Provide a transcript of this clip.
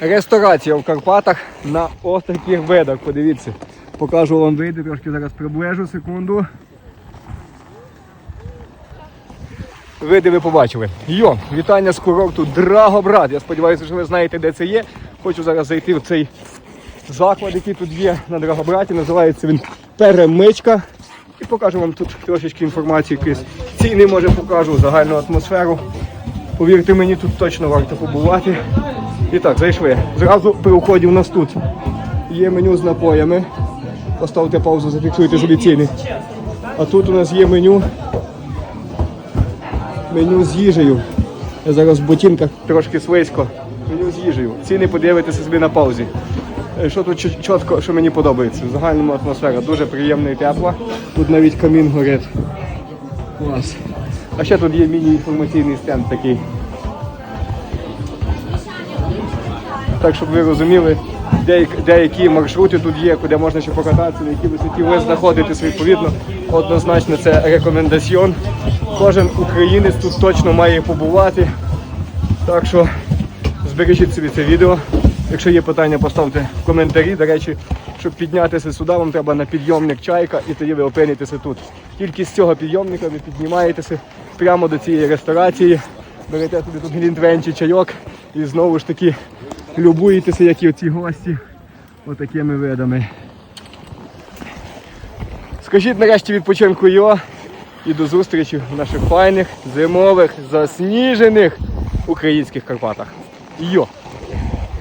Ресторація в Карпатах на ось таких видах. Подивіться. Покажу вам види, трошки зараз приближу секунду. Види ви побачили. Йо, вітання з курорту Драгобрат. Я сподіваюся, що ви знаєте, де це є. Хочу зараз зайти в цей заклад, який тут є на Драгобраті. Називається він Перемичка. І покажу вам тут трошечки інформації, якісь ціни, може покажу, загальну атмосферу. Повірте мені, тут точно варто побувати. І так, зайшли. Зразу при вході у нас тут є меню з напоями. Поставте паузу, зафіксуйте собі ціни. А тут у нас є меню. Меню з їжею. Я зараз в ботинках трошки слизько. Меню з їжею. Ціни подивитися собі на паузі. Е, Що тут чітко, що мені подобається. В загальному атмосфера дуже приємна і тепла. Тут навіть камін горить. Клас. А ще тут є міні-інформаційний стенд такий. Так, щоб ви розуміли, деякі, деякі маршрути тут є, куди можна ще покататися, на якій висоті ви знаходитесь відповідно. Однозначно це рекомендаціон. Кожен українець тут точно має побувати. Так що збережіть собі це відео. Якщо є питання, поставте в коментарі. До речі, щоб піднятися сюди, вам треба на підйомник чайка і тоді ви опинитеся тут. Тільки з цього підйомника ви піднімаєтеся прямо до цієї ресторації, берете собі тут глінтвейн чи чайок і знову ж таки любуєтеся, як і оці гості, отакими видами. Скажіть нарешті відпочинку йо і до зустрічі в наших файних, зимових, засніжених українських Карпатах. Йо!